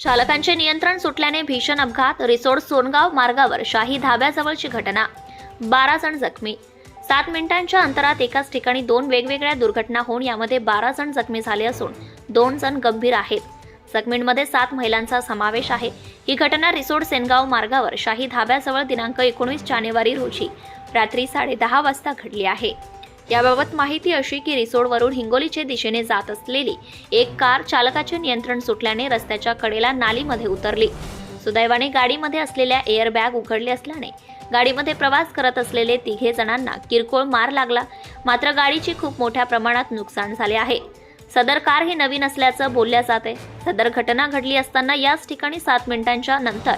चालकांचे नियंत्रण सुटल्याने भीषण अपघात रिसोड सोनगाव मार्गावर शाही धाब्याजवळची घटना. बारा जण जखमी. सात मिनिटांच्या अंतरात एकाच ठिकाणी दोन वेगवेगळ्या दुर्घटना होऊन यामध्ये बारा जण जखमी झाले असून दोन जण गंभीर आहेत. जखमींमध्ये सात महिलांचा समावेश आहे. ही घटना रिसोड सेनगाव मार्गावर शाही धाब्याजवळ दिनांक एकोणीस जानेवारी रोजी रात्री साडेदहा वाजता घडली आहे. याबाबत माहिती अशी की रिसोडवरून हिंगोलीचे दिशेने जात असलेली एक कार चालकाचे नियंत्रण सुटल्याने रस्त्याच्या कडेला नालीमध्ये उतरली. सुदैवाने गाडीमध्ये असलेल्या एअरबॅग उघडले असल्याने गाडीमध्ये प्रवास करत असलेले तिघे जणांना किरकोळ मार लागला. मात्र गाडीची खूप मोठ्या प्रमाणात नुकसान झाले आहे. सदर कार ही नवीन असल्याचं बोलल्या जाते. सदर घटना घडली असताना याच ठिकाणी सात मिनिटांच्या नंतर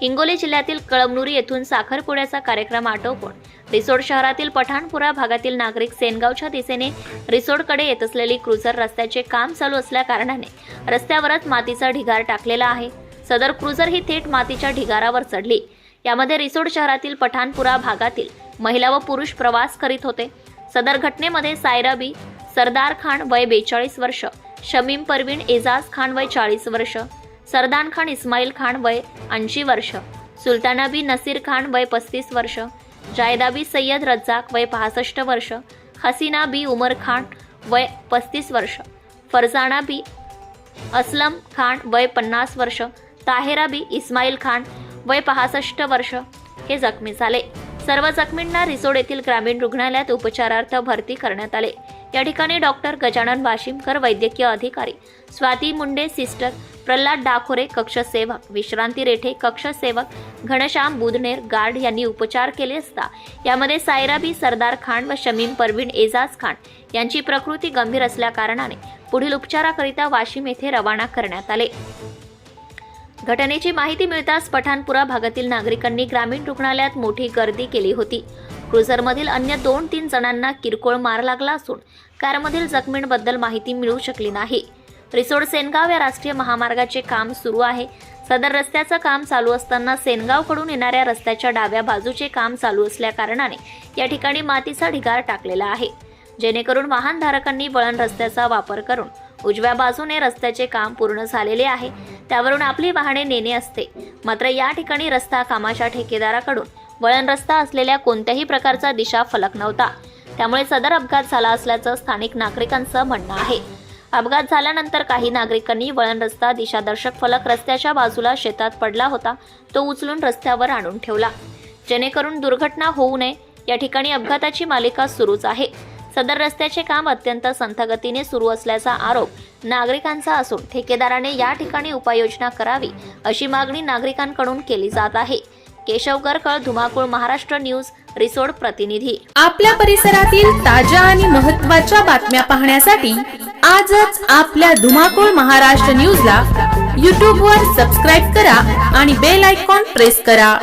हिंगोली जिल्ह्यातील कळमनुरी येथून साखरपुड्याचा कार्यक्रम आटोपून रिसोड शहरातील पठाणपुरा भागातील नागरिक सेनगावच्या दिशेने रिसोडकडे येत असलेली क्रुझर रस्त्याचे काम चालू असल्या कारणाने रस्त्यावरच मातीचा ढिगार टाकलेला आहे. सदर क्रुझर ही थेट मातीच्या ढिगारावर चढली. यामध्ये रिसोड शहरातील पठाणपुरा भागातील महिला व पुरुष प्रवास करीत होते. सदर घटनेमध्ये सायरा बी सरदार खान वय बेचाळीस वर्ष शमीम परवीन एजाज खान वय चाळीस वर्ष सरदान खान इस्माईल खान वय ऐंशी वर्ष सुलताना बी नसीर खान वय पस्तीस वर्ष जायदा बी सय्यद रज्जाक वय पासष्ट वर्ष हसीना बी उमर खान वय पस्तीस वर्ष फरजाना बी असलम खान वय पन्नास वर्ष ताहेरा बी इस्माईल खान वय पासष्ट वर्ष हे जखमी झाले. सर्व जखमींना रिसोड येथील ग्रामीण रुग्णालयात उपचारार्थ भरती करण्यात आले. या ठिकाणी डॉक्टर गजानन वाशिमकर वैद्यकीय अधिकारी स्वाती मुंडे सिस्टर प्रल्हाद डाखोरे कक्षसेवक विश्रांती रेठे कक्षसेवक घनश्याम बुधनेर गार्ड यांनी उपचार केले असता यामध्ये सायराबी सरदार खान व शमीम परवीन एजाज खान यांची प्रकृती गंभीर असल्याकारणाने पुढील उपचाराकरिता वाशिम येथे रवाना करण्यात आले. घटनेची माहिती मिळताच पठाणपुरा भागातील नागरिकांनी ग्रामीण रुग्णालयात मोठी गर्दी केली होती. क्रुझरमधील अन्य दोन तीन जणांना किरकोळ मार लागला असून कारमधील जखमींबद्दल माहिती मिळू शकली नाही. रिसोड सेनगाव या राष्ट्रीय महामार्गाचे काम सुरू आहे. सदर रस्त्याचं काम चालू असताना सेनगावकडून येणाऱ्या रस्त्याच्या डाव्या बाजूचे काम चालू असल्या कारणाने या ठिकाणी मातीचा ढिगार टाकलेला आहे. जेणेकरून वाहनधारकांनी वळण रस्त्याचा वापर करून उजव्या बाजूने रस्त्याचे काम पूर्ण झालेले आहे. त्यावरून आपली वाहने नेणे असते. मात्र या ठिकाणी रस्ता कामाच्या ठेकेदाराकडून वळण रस्ता असलेल्या कोणत्याही प्रकारचा दिशा फलक नव्हता. त्यामुळे सदर अपघात झाला असल्याचं स्थानिक नागरिकांचं म्हणणं आहे. अपघात झाल्यानंतर काही नागरिकांनी वळण रस्ता दिशादर्शक फलक रस्त्याच्या बाजूला शेतात पडला होता तो उचलून रस्त्यावर आणून ठेवला. जेणेकरून दुर्घटना होऊ नये या ठिकाणी अपघाताची मालिका सुरूच आहे. सदर रस्त्याचे काम अत्यंत संथगतीने सुरू असल्याचा आरोप नागरिकांचा असून ठेकेदाराने या ठिकाणी उपाययोजना करावी अशी मागणी नागरिकांकडून केली जात आहे. केशव गरकळ धुमाकूळ महाराष्ट्र न्यूज रिसोड प्रतिनिधी. आपल्या परिसरातील ताज्या आणि महत्त्वाच्या बातम्या पाहण्यासाठी आजच आपल्या धुमाकूळ महाराष्ट्र न्यूजला यूट्यूबवर वर सबस्क्राईब करा आणि बेल आयकॉन प्रेस करा.